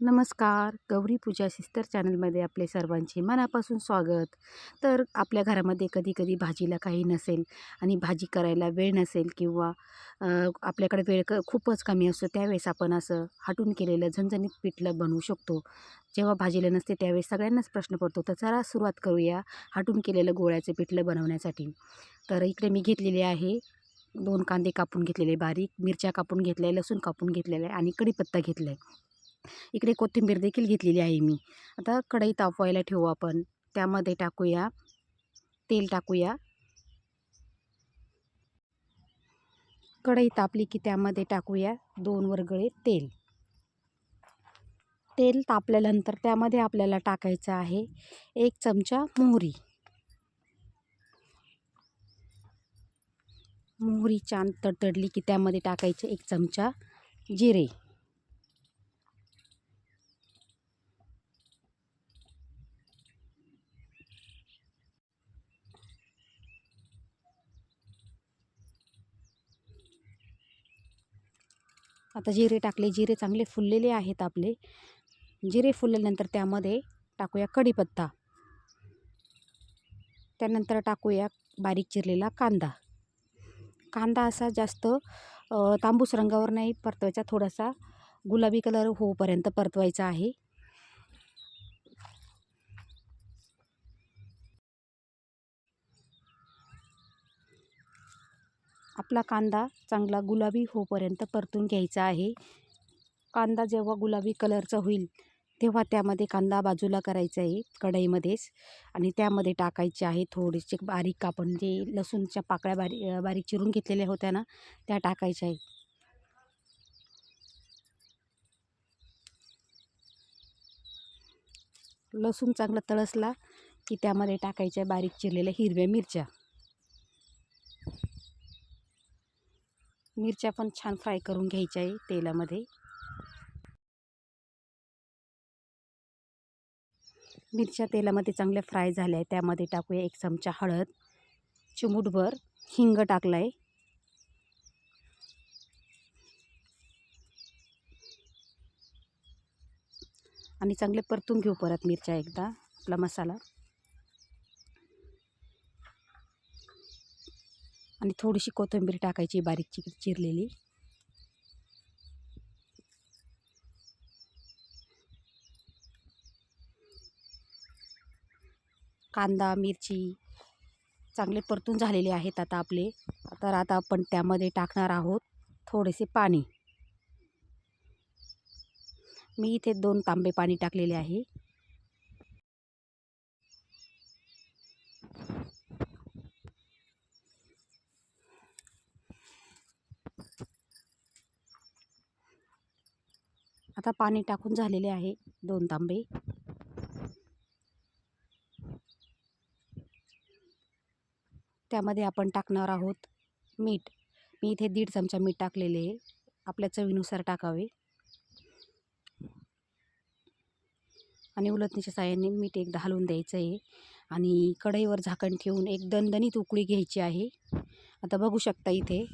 नमस्कार. गौरी पूजा सिस्टर चॅनलमध्ये आपले सर्वांचे मनापासून स्वागत. तर आपल्या घरामध्ये कधी कधी भाजीला काही नसेल आणि भाजी करायला वेळ नसेल किंवा आपल्याकडे वेळ क खूपच कमी असतो त्यावेळेस आपण असं हाटून केलेलं झणझणीत पिठलं बनवू शकतो. जेव्हा भाजीला नसते त्यावेळेस सगळ्यांनाच प्रश्न पडतो तर चला सुरुवात करूया हाटून केलेलं गोळ्याचं पिठलं बनवण्यासाठी. तर इकडे मी घेतलेले आहे दोन कांदे कापून घेतलेले बारीक मिरच्या कापून घेतल्या लसूण कापून घेतलेलं आहे आणि कढीपत्ता घेतला आहे इकडे कोथिंबीर देखील घेतलेली आहे मी. आता कढई तापवायला ठेवू आपण. त्यामध्ये टाकूया. तेल टाकूया. कढई तापली की त्यामध्ये टाकूया दोन वरगळे तेल. तेल तापल्यानंतर त्यामध्ये आपल्याला टाकायचं आहे एक चमचा मोहरी. मोहरी छान तडतडली की त्यामध्ये टाकायचे एक चमचा जिरे. आता जिरे टाकले. जिरे चांगले फुललेले आहेत आपले. जिरे फुलल्यानंतर त्यामध्ये टाकूया कढीपत्ता. त्यानंतर टाकूया बारीक चिरलेला कांदा. कांदा असा जास्त तांबूस रंगावर नाही परतवायचा. थोडासा गुलाबी कलर होऊपर्यंत परतवायचा आहे. आपला कांदा चांगला गुलाबी होपर्यंत परतून घ्यायचा आहे. कांदा जेव्हा गुलाबी कलरचा होईल तेव्हा त्यामध्ये कांदा बाजूला करायचा आहे कढईमध्येच आणि त्यामध्ये टाकायचे आहे थोडेसे बारीक कापण जे लसूणच्या पाकळ्या बारीक बारीक चिरून घेतलेल्या होत्या ना त्या टाकायच्या आहे लसूण चांगला तळसला की त्यामध्ये टाकायच्या बारीक चिरलेल्या हिरव्या मिरच्या. मिरच्या पण छान फ्राय करून घ्यायच्या आहे तेलामध्ये. मिरच्या तेलामध्ये चांगल्या फ्राय झाल्या आहे. त्यामध्ये टाकूया एक चमचा हळद चिमूटभर हिंग टाकला आहे आणि चांगले परतून घेऊ परत मिरच्या एकदा आपला मसाला. आणि थोडीशी कोथिंबीर टाकायची बारीक चि चिरलेली. कांदा मिरची चांगले परतून झालेले आहेत आता आपले. तर आता आपण त्यामध्ये टाकणार आहोत थोडेसे पाणी. मी इथे दोन तांबे पाणी टाकलेले आहे. आता पाणी टाकून झालेले आहे. दोन तांबे. त्यामध्ये आपण टाकणार आहोत मीठ. मी इथे दीड चमचा मीठ टाकलेले आहे. आपल्या चवीनुसार टाकावे. आणि उलटणीच्या साह्याने मीठ एकदा हलवून द्यायचं आहे. आणि कढईवर झाकण ठेवून एक दणदणीत उकळी घ्यायची आहे. आता बघू शकता इथे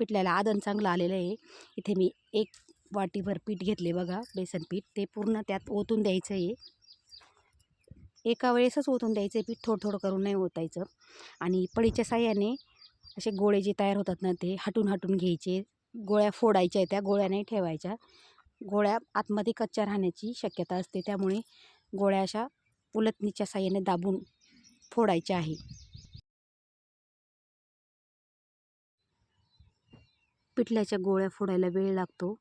पिठल्याला आदन चांगलं आलेलं आहे. इथे मी एक वाटीभर पीठ घेतले बघा बेसन पीठ. ते पूर्ण त्यात ओतून द्यायचं आहे. एका वेळेसच ओतून द्यायचं आहे पीठ थोडं थोडं करून नाही ओतायचं. आणि पळीच्या साह्याने असे गोळे जे तयार होतात ना ते हटून हटून घ्यायचे. गोळ्या फोडायच्या त्या गोळ्या नाही ठेवायच्या. गोळ्या आतमध्ये कच्च्या राहण्याची शक्यता असते. त्यामुळे गोळ्या अशा उलटणीच्या साह्याने दाबून फोडायच्या आहे. पिठल्याच्या गोळ्या फोडायला वेळ लागतो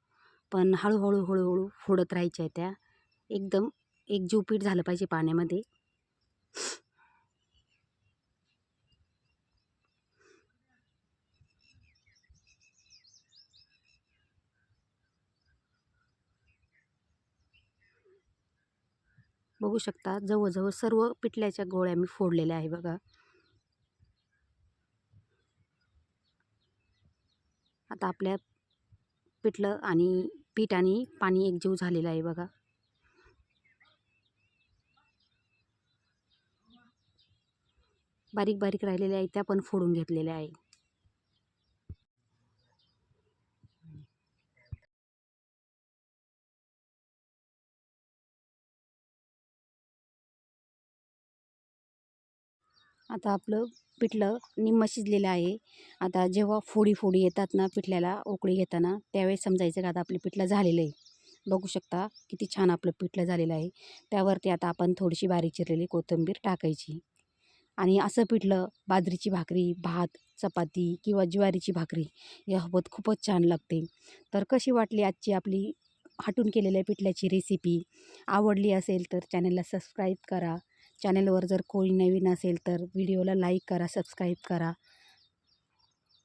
पण हळूहळू हळूहळू फोडत राहायच्या त्या. एकदम एकजीव पीठ झालं पाहिजे पाण्यामध्ये. बघू शकता जवळजवळ सर्व पिठल्याच्या गोळ्या मी फोडलेल्या आहे बघा. आता आपल्या पिठलं आणि पीठ आणि पाणी एकजीव झालेलं आहे बघा. बारीक बारीक राहिलेल्या आहे त्या पण फोडून घेतलेल्या आहे आता आपलं पिठलं निम्मं शिजलेलं आहे. आता जेव्हा फोडी फोडी येतात ना पिठल्याला उकळी घेताना त्यावेळेस समजायचं का आता आपलं पिठलं झालेलं आहे. बघू शकता किती छान आपलं पिठलं झालेलं आहे. त्यावरती आता आपण थोडीशी बारीक चिरलेली कोथिंबीर टाकायची. आणि असं पिठलं बाजरीची भाकरी भात चपाती किंवा ज्वारीची भाकरी यासोबत खूपच छान लागते. तर कशी वाटली आजची आपली हाटून केलेल्या पिठल्याची रेसिपी आवडली असेल तर चॅनलला सबस्क्राईब करा. चॅनलवर जर कोणी नवीन असेल तर व्हिडिओला लाईक करा सबस्क्राईब करा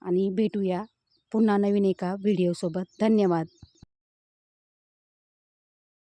आणि भेटूया पुन्हा नवीन एका व्हिडिओसोबत. धन्यवाद.